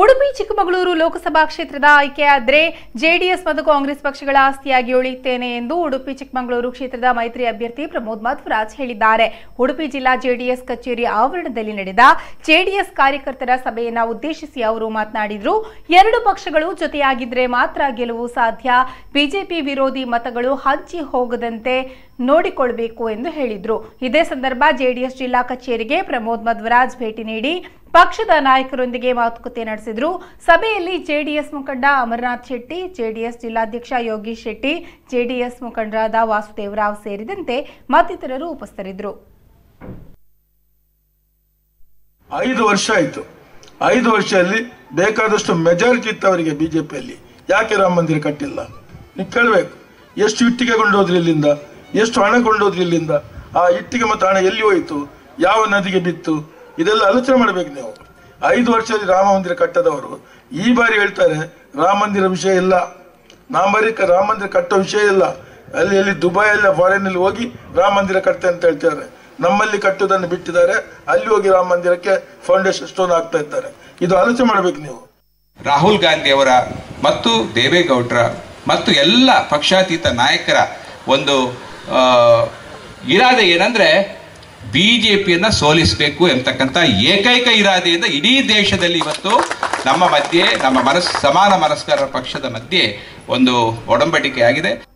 ಉಡುಪಿ, ಚಿಕ್ಕಮಗಳೂರು ಲೋಕಸಭಾ ಕ್ಷೇತ್ರದ ಆಯ್ಕೆಯಾದರೆ ಜೆಡಿಎಸ್ ಮತ್ತು ಕಾಂಗ್ರೆಸ್ ಪಕ್ಷಗಳ ಆಸ್ತಿಯಾಗಿ ಉಳಿಯುತ್ತೇನೆ ಎಂದು ಉಡುಪಿ, ಚಿಕ್ಕಮಗಳೂರು ಕ್ಷೇತ್ರದ ಮೈತ್ರಿ ಅಭ್ಯರ್ಥಿ ಪ್ರಮೋದ್ ಮಧ್ವರಾಜ್ ಹೇಳಿದ್ದಾರೆ. ಉಡುಪಿ ಜಿಲ್ಲಾ ಜೆಡಿಎಸ್ ಕಚೇರಿ ಆವರಣದಲ್ಲಿ ನಡೆದ ಜೆಡಿಎಸ್ ಕಾರ್ಯಕರ್ತರ ಸಭೆಯನ್ನು ಉದ್ದೇಶಿಸಿ ಅವರು ಮಾತನಾಡಿದರು. ಎರಡು ಪಕ್ಷಗಳು ಜೊತೆಯಾಗಿದ್ರೆ ಮಾತ್ರ ಗೆಲುವು ಸಾಧ್ಯ. ಬಿಜೆಪಿ ವಿರೋಧಿ ಮತಗಳು ಹಂಚಿ ಹೋಗದಂತೆ ನೋಡಿಕೊಳ್ಬೇಕು ಎಂದು ಹೇಳಿದರು. ಇದೇ ಸಂದರ್ಭ ಜೆಡಿಎಸ್ ಜಿಲ್ಲಾ ಕಚೇರಿಗೆ ಪ್ರಮೋದ್ ಮಧ್ವರಾಜ್ ಭೇಟಿ ನೀಡಿ ಪಕ್ಷದ ನಾಯಕರೊಂದಿಗೆ ಮಾತುಕತೆ ನಡೆಸಿದ್ರು. ಸಭೆಯಲ್ಲಿ ಜೆಡಿಎಸ್ ಮುಖಂಡ ಅಮರನಾಥ್ ಶೆಟ್ಟಿ, ಜೆಡಿಎಸ್ ಜಿಲ್ಲಾಧ್ಯಕ್ಷ ಯೋಗೀಶ್ ಶೆಟ್ಟಿ, ಜೆಡಿಎಸ್ ಮುಖಂಡರಾದ ವಾಸುದೇವರಾವ್ ಸೇರಿದಂತೆ ಮತ್ತಿತರರು ಉಪಸ್ಥಿತರಿದ್ದರು. ಐದು ವರ್ಷ ಆಯಿತು. ಐದು ವರ್ಷದಲ್ಲಿ ಬೇಕಾದಷ್ಟು ಮೆಜಾರಿಟಿ ಇತ್ತು ಅವರಿಗೆ ಬಿಜೆಪಿಯಲ್ಲಿ. ಯಾಕೆ ರಾಮ ಮಂದಿರ ಕಟ್ಟಿಲ್ಲ? ನೀವು ಕೇಳಬೇಕು. ಎಷ್ಟು ಇಟ್ಟಿಗೆ ಕೊಂಡೋದ್ರಿ ಇಲ್ಲಿಂದ? ಎಷ್ಟು ಹಣ ಕೊಂಡೋದ್ರಿ ಇಲ್ಲಿಂದ? ಆ ಇಟ್ಟಿಗೆ ಮತ್ತು ಹಣ ಎಲ್ಲಿ ಹೋಯಿತು? ಯಾವ ನದಿಗೆ ಬಿತ್ತು? ಇದೆಲ್ಲ ಆಲೋಚನೆ ಮಾಡಬೇಕು ನೀವು. ಐದು ವರ್ಷದಲ್ಲಿ ರಾಮ ಮಂದಿರ ಕಟ್ಟದವರು, ಈ ಬಾರಿ ಹೇಳ್ತಾರೆ, ರಾಮ ಮಂದಿರ ವಿಷಯ ಇಲ್ಲ. ನಾಂಬರಿ ರಾಮ ಮಂದಿರ ಕಟ್ಟೋ ವಿಷಯ ಇಲ್ಲ. ಅಲ್ಲಿ ಎಲ್ಲಿ ದುಬೈಯಲ್ಲಿ ಫಾರಿನಲ್ಲಿ ಹೋಗಿ ರಾಮ ಮಂದಿರ ಕಟ್ತೆ ಅಂತ ಹೇಳ್ತಾರೆ ನಮ್ಮಲ್ಲಿ ಕಟ್ಟುವುದನ್ನು ಬಿಟ್ಟಿದ್ದಾರೆ. ಅಲ್ಲಿ ಹೋಗಿ ರಾಮ ಮಂದಿರಕ್ಕೆ ಫೌಂಡೇಶನ್ ಸ್ಟೋನ್ ಹಾಕ್ತಾ ಇದ್ದಾರೆ. ಇದು ಆಲೋಚನೆ ಮಾಡಬೇಕು ನೀವು. ರಾಹುಲ್ ಗಾಂಧಿ ಅವರ ಮತ್ತು ದೇವೇಗೌಡರ ಮತ್ತು ಎಲ್ಲ ಪಕ್ಷಾತೀತ ನಾಯಕರ ಒಂದು ಇರಾದೆ ಏನಂದ್ರೆ ಬಿಜೆಪಿಯನ್ನ ಸೋಲಿಸಬೇಕು ಎಂಬತಕ್ಕಂಥ ಏಕೈಕ ಇರಾದೆಯಿಂದ ಇಡೀ ದೇಶದಲ್ಲಿ ಇವತ್ತು ನಮ್ಮ ಮಧ್ಯೆ, ನಮ್ಮ ಮನಸ್, ಸಮಾನ ಮನಸ್ಕರ ಪಕ್ಷದ ಮಧ್ಯೆ ಒಂದು ಒಡಂಬಡಿಕೆ ಆಗಿದೆ.